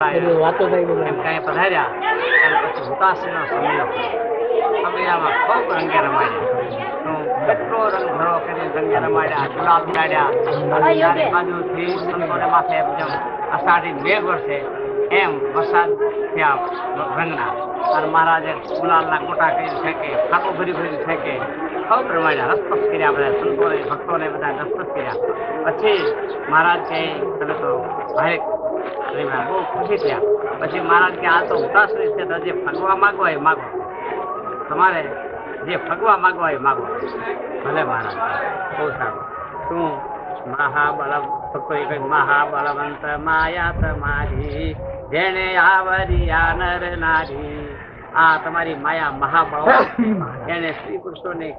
વાતો થઈ એમ કાંઈ પધાર્યા? અને પછી હુતાશીનો સમય સમયમાં ખૂબ રંગે રમાડ્યા. કેટલો રંગ ભરો કરીને રંગે રમાડ્યા ગુલાબ ઉડાડ્યા. બાજુથી સંતોને માથે જેમ અષાઢી બે વર્ષે એમ વરસાદ થયા રંગના. અને મહારાજે ગુલાલના ગોટા કરી ફેંકે ખાતું ભરી ભરી ફેંકે ખૂબ રમાડ્યા. રસપસ કર્યા બધા સંતોને ભક્તોને બધા રસપસ કર્યા. પછી મહારાજ કહે તમે તો બહુ પછી મહારાજ કે, આ તો ઉતાશ્રી છે જે ફગવા માગવા એ માગો. તમારે જે ફગવા માગવા એ માગો. ભલે મહારાજ. બહુ સારું. શું? મહાબળ મહાબળવંત માયા જેને આ નર નારી. આ તમારી માયા મહાબળ એને શ્રી કૃષ્ણ ને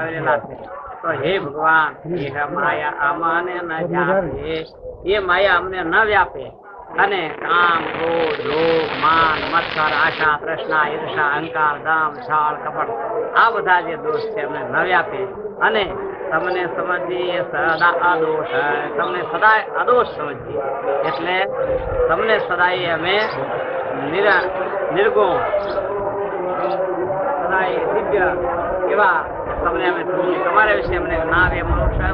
આવેલા છે. તો હે ભગવાન હે માયા અમાને ન વ્યાપે એ માયા અમને ન વ્યાપે. અને કામ, ક્રોધ, લોભ, માન, મત્સર, આશા તૃષ્ણા ઈર્ષા, અહંકાર, દામ છાળ કપટ, આ બધા જે દોષ છે અમને ન વ્યાપે. અને તમને સમજીએ સદા અદોષ તમને સદાય અદોષ સમજીએ. એટલે તમને સદાય અમે નિરા, નિર્ગુણ. સદાય દિવ્ય એવા તમને અમે તમારા વિશે અમને ના આવે મનુષ્ય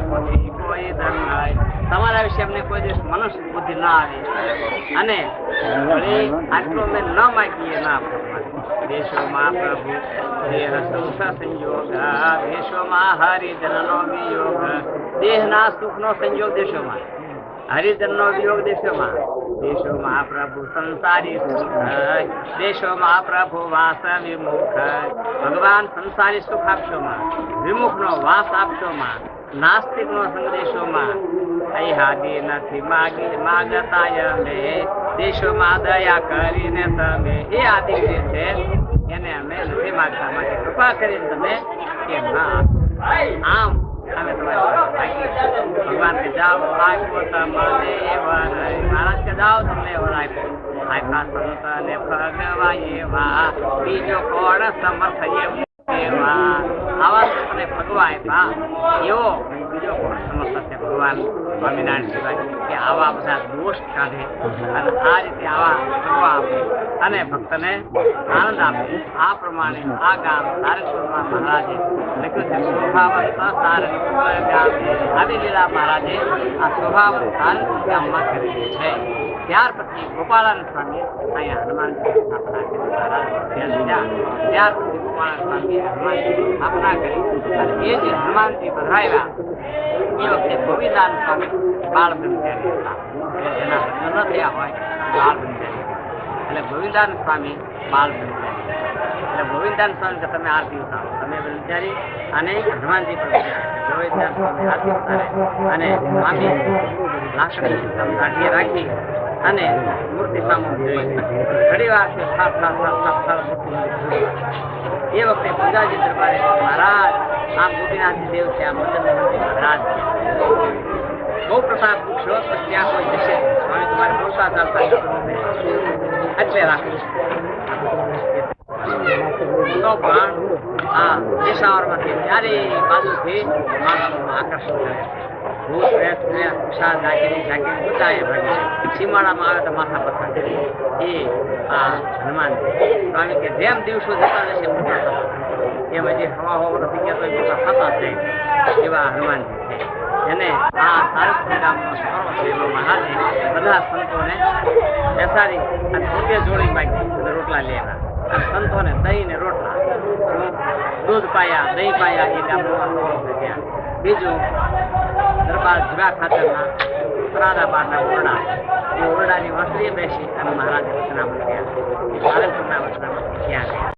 કોઈ ધન તમારા વિશે અમને કોઈ દિવસ મનુષ્ય બુદ્ધિ ના આવે. અને આટલું અમે ન માગીએ, ના દેશોમાં પ્રભુ, દેહ સુખ સંયોગ દેશોમાં હરિજનનો વિયોગ. દેહના સુખનો સંયોગ દેશોમાં. હરિજનનો વિયોગ દેશોમાં. દેશો મહાપ્રભુ સંસારી સુખ દેશોમાં પ્રભુ વાસ વિમુખ ભગવાન સંસારી સુખ આપશોમાં. વિમુખનો વાસ આપશોમાં નાસ્તિકનો સંદેશોમાં દેશોમાં દયા કરીને તમે એ આદિ જે છે, એને અમે નથી માગતા. માટે કૃપા કરીને તમે કે ના. આમ અમે ભગવાન કે જાઓ આપ્યો તમને એવા મહારાજ કે જાઓ તમને એવા આપ્યો આપ્યા સંતને ભગવા એવા. બીજો કોણ સમર્થ એવા આવા ભગવા આપ્યા એવો બીજો ભગવાન સ્વામિનારાયણ કે આવા બધા દોષ કાઢે અને આ રીતે આવા ભગવા આપે અને ભક્તને આનંદ આપે. આ પ્રમાણે આ ગામ તારેશ્વરમાં મહારાજે આવી લીલા મહારાજે આ સ્વભાવ સારંગપુર ગામમાં કરેલી છે. ત્યાર પછી ગોપાળાન સ્વામી અહીંયા હનુમાનજી સ્થાપના કરી, મહારાજ ત્યાર પછી ગોપાળાન સ્વામી હનુમાનજી સ્થાપના કરી અને એ જે હનુમાનજી પધરાવ્યા વખતે ભૂમિદાન સ્વામી બાળ બ્રહ્મચારી થયા હોય બાળ બ્રહ્મચારી એટલે ગોવિંદાન સ્વામી બાળ બ્રહ્મચારી એટલે ગોવિંદાન સ્વામી તમે આરતી ઉતારો. તમે બ્રહ્મચારી અને હનુમાનજી ગોવિંદાન સ્વામી આરતી ઉતારે અને સ્વામી લાકડી કાઢીએ રાખી અને મૂર્તિ સામે ઘણી વાર છે એ વખતે પૂજાજી દરબારે મહારાજ આ ગોપીનાથજી દેવ છે આ મદન મહારાજ છે. બહુ પ્રસાદ પૂછો પછી ત્યાં કોઈ જશે સ્વામી તમારે પ્રસાદ આપતા એટલે તો ચારે બાજુથી આકર્ષણ કરે ભૂત પ્રેત સીમાડામાં આવે તો માથા પર એ આ હનુમાન સ્વામી કે જેમ દિવસો જતા જશે એમ જે હવા હવા નથી ગયા તો એ મોટા હતા છે, એવા હનુમાનજી છે. એને આ સારસ્વતી ગામનો સર્વ થયેલો મહારાજે બધા સંતોને બેસાડી અને પોતે જોડી બાકી રોટલા લેવા અને સંતોને દહીં ને રોટલા, દૂધ પાયા, દહીં પાયા એ ગામનો ત્યાં બીજું, દરબાર જુરા ખાતરના સરાદા બારના ઓરડા એ ઓરડાની વસ્ત્રીએ બેસી અને મહારાજે વચનામૃત ગયા સારંગપુરના વચનામૃત ત્યાં ગયા